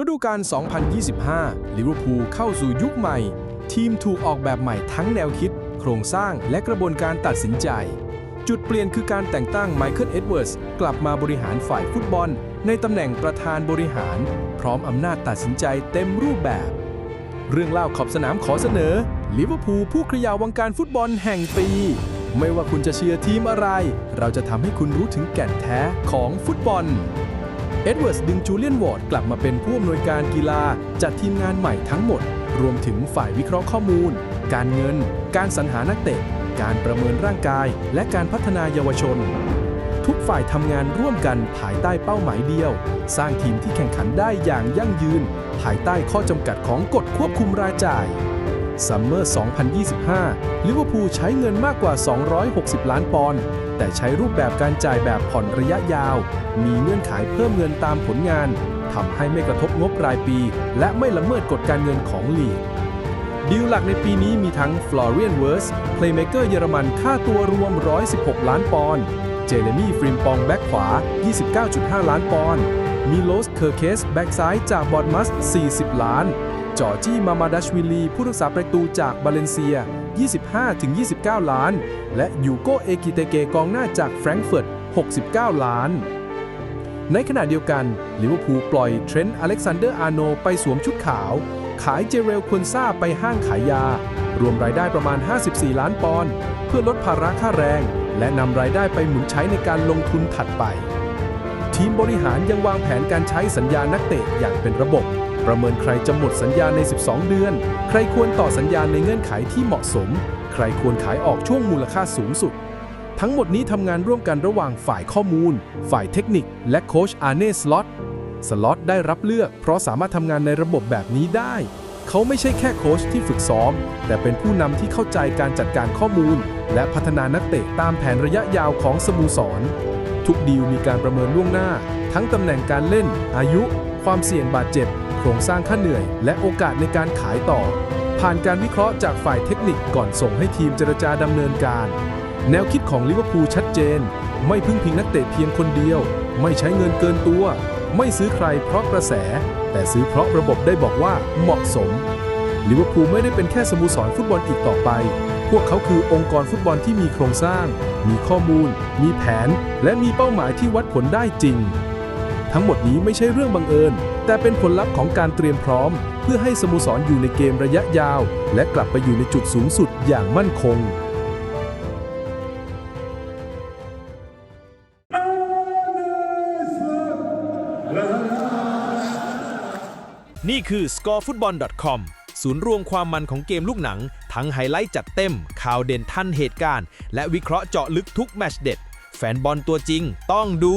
ฤดูกาล 2025 ลิเวอร์พูลเข้าสู่ยุคใหม่ ทีมถูกออกแบบใหม่ทั้งแนวคิด โครงสร้างและกระบวนการตัดสินใจ จุดเปลี่ยนคือการแต่งตั้งไมเคิล เอ็ดเวิร์สกลับมาบริหารฝ่ายฟุตบอล ในตำแหน่งประธานบริหาร พร้อมอำนาจตัดสินใจเต็มรูปแบบ เรื่องเล่าขอบสนามขอเสนอลิเวอร์พูลผู้ขยาววงการฟุตบอลแห่งปีไม่ว่าคุณจะเชียร์ทีมอะไร เราจะทำให้คุณรู้ถึงแก่นแท้ของฟุตบอล เอ็ดเวิร์ดดึงจูเลียนวอร์ดกลับมาเป็นผู้อำนวยการกีฬา จัดทีมงานใหม่ทั้งหมด รวมถึงฝ่ายวิเคราะห์ข้อมูล การเงิน การสรรหานักเตะ การประเมินร่างกาย และการพัฒนาเยาวชน ทุกฝ่ายทำงานร่วมกันภายใต้เป้าหมายเดียว สร้างทีมที่แข่งขันได้อย่างยั่งยืน ภายใต้ข้อจำกัดของกฎควบคุมรายจ่ายซัมเมอร์ 2025 ลิเวอร์พูลใช้เงินมากกว่า 260 ล้านปอนด์ แต่ใช้รูปแบบการจ่ายแบบผ่อนระยะยาว มีเงื่อนไขเพิ่มเงินตามผลงานทำให้ไม่กระทบงบรายปี และไม่ละเมิดกฎการเงินของลีกดีลหลักในปีนี้มีทั้งฟลอเรียนเวิร์สเพลย์เมเกอร์เยอรมันค่าตัวรวม 116 ล้านปอนด์เจเรมี่ฟริมปองแบ็กขวา 29.5 ล้านปอนด์มิโลสเคอร์เคสแบ็กซ้ายจากบอร์มัส 40 ล้าน จอจี้มามาดัชวิลี ผู้รักษาประตูจากบาเลนเซีย 25-29 ล้าน และยูโกเอกิเตเกกองหน้าจากแฟรงก์เฟิร์ต 69 ล้าน ในขณะเดียวกันลิเวอร์พูลปล่อยเทรนต์อเล็กซานเดอร์อาร์โนไปสวมชุดขาว ขายเจเรลควนซาไปห้างขายยา รวมรายได้ประมาณ 54 ล้านปอนด์เพื่อลดภาระค่าแรง และนำรายได้ไปหมุนใช้ในการลงทุนถัดไป ทีมบริหารยังวางแผนการใช้สัญญานักเตะอย่างเป็นระบบ ประเมินใครจะหมดสัญญาใน 12 เดือน ใครควรต่อสัญญาในเงื่อนไขที่เหมาะสม ใครควรขายออกช่วงมูลค่าสูงสุด ทั้งหมดนี้ทำงานร่วมกันระหว่างฝ่ายข้อมูล ฝ่ายเทคนิค และโค้ชอาร์เน่สล็อต สล็อตได้รับเลือก เพราะสามารถทำงานในระบบแบบนี้ได้ เขาไม่ใช่แค่โค้ชที่ฝึกซ้อม แต่เป็นผู้นำที่เข้าใจการจัดการข้อมูล และพัฒนานักเตะตามแผนระยะยาวของสโมสร ทุกดีลมีการประเมินล่วงหน้า ทั้งตำแหน่งการเล่น อายุ ความเสี่ยงบาดเจ็บ รงสร้างค่าเหนื่อย และโอกาสในการขายต่อ ผ่านการวิเคราะห์จากฝ่ายเทคนิคก่อนส่งให้ทีมเจรจาดำเนินการ แนวคิดของลิเวอร์พูลชัดเจน ไม่พึ่งพิงนักเตะเพียงคนเดียว ไม่ใช้เงินเกินตัว ไม่ซื้อใครเพราะกระแส แต่ซื้อเพราะระบบได้บอกว่าเหมาะสมลิเวอร์พูลไม่ได้เป็นแค่สโมสรฟุตบอลอีกต่อไป พวกเขาคือองค์กรฟุตบอลที่มีโครงสร้าง มีข้อมูล มีแผน และมีเป้าหมายที่วัดผลได้จริง ทั้งหมดนี้ไม่ใช่เรื่องบังเอิญ แต่เป็นผลลัพธ์ของการเตรียมพร้อม เพื่อให้สโมสรอยู่ในเกมระยะยาว และกลับไปอยู่ในจุดสูงสุดอย่างมั่นคง นี่คือ scorefootball.com ศูนย์รวมความมันของเกมลูกหนัง ทั้งไฮไลท์จัดเต็ม ข่าวเด่นทันเหตุการณ์ และวิเคราะห์เจาะลึกทุกแมชเด็ด แฟนบอลตัวจริงต้องดู